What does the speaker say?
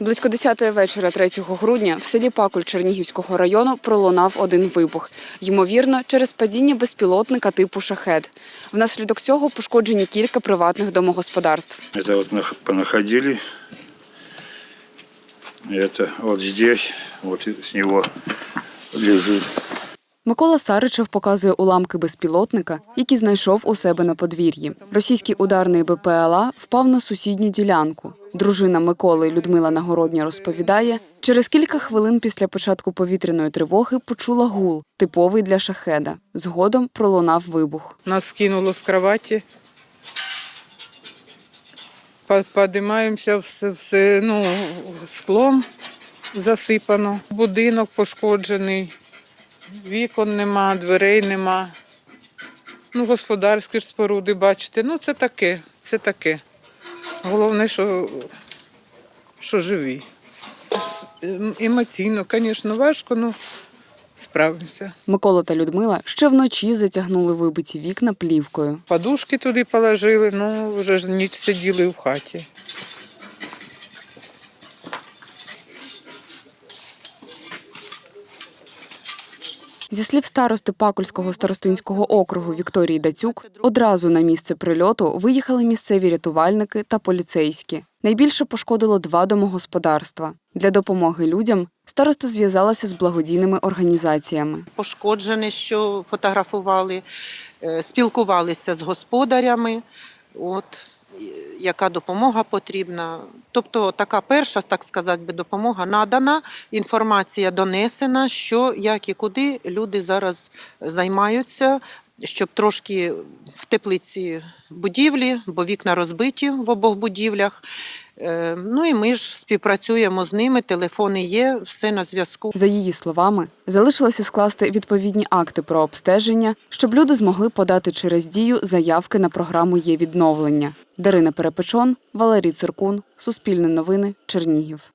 Близько 10-ї вечора 3 грудня в селі Пакуль Чернігівського району пролунав один вибух. Ймовірно, через падіння безпілотника типу шахет. Внаслідок цього пошкоджені кілька приватних домогосподарств. Це от нах- понаходили. От вот здесь, вот с него лежит. Микола Саричев показує уламки безпілотника, які знайшов у себе на подвір'ї. Російський ударний БПЛА впав на сусідню ділянку. Дружина Миколи Людмила Нагородня розповідає, через кілька хвилин після початку повітряної тривоги почула гул, типовий для шахеда. Згодом пролунав вибух. Нас скинуло з кроваті. Подимаємося, все, все ну, склом засипано. Будинок пошкоджений, вікон нема, дверей нема. Ну, господарські ж споруди, бачите. Ну, це таке, це таке. Головне, що, що живі. Ем- Емоційно, звісно, важко, але справимося. Микола та Людмила ще вночі затягнули вибиті вікна плівкою. Подушки туди положили, ну вже ж ніч сиділи в хаті. Зі слів старости Пакульського старостинського округу Вікторії Дацюк, одразу на місце прильоту виїхали місцеві рятувальники та поліцейські. Найбільше пошкодило два домогосподарства. Для допомоги людям староста зв'язалася з благодійними організаціями. пошкоджене, що фотографували, е, спілкувалися з господарями. От, яка допомога потрібна. Тобто така перша, так сказати, допомога надана, інформація донесена, що як і куди люди зараз займаються, щоб трошки в теплиці будівлі, бо вікна розбиті в обох будівлях. Е, Ну і ми ж співпрацюємо з ними, телефони є, все на зв'язку. За її словами, залишилося скласти відповідні акти про обстеження, щоб люди змогли подати через дію заявки на програму є відновлення. Дарина Перепечон, Валерій Циркун, Суспільне новини, Чернігів.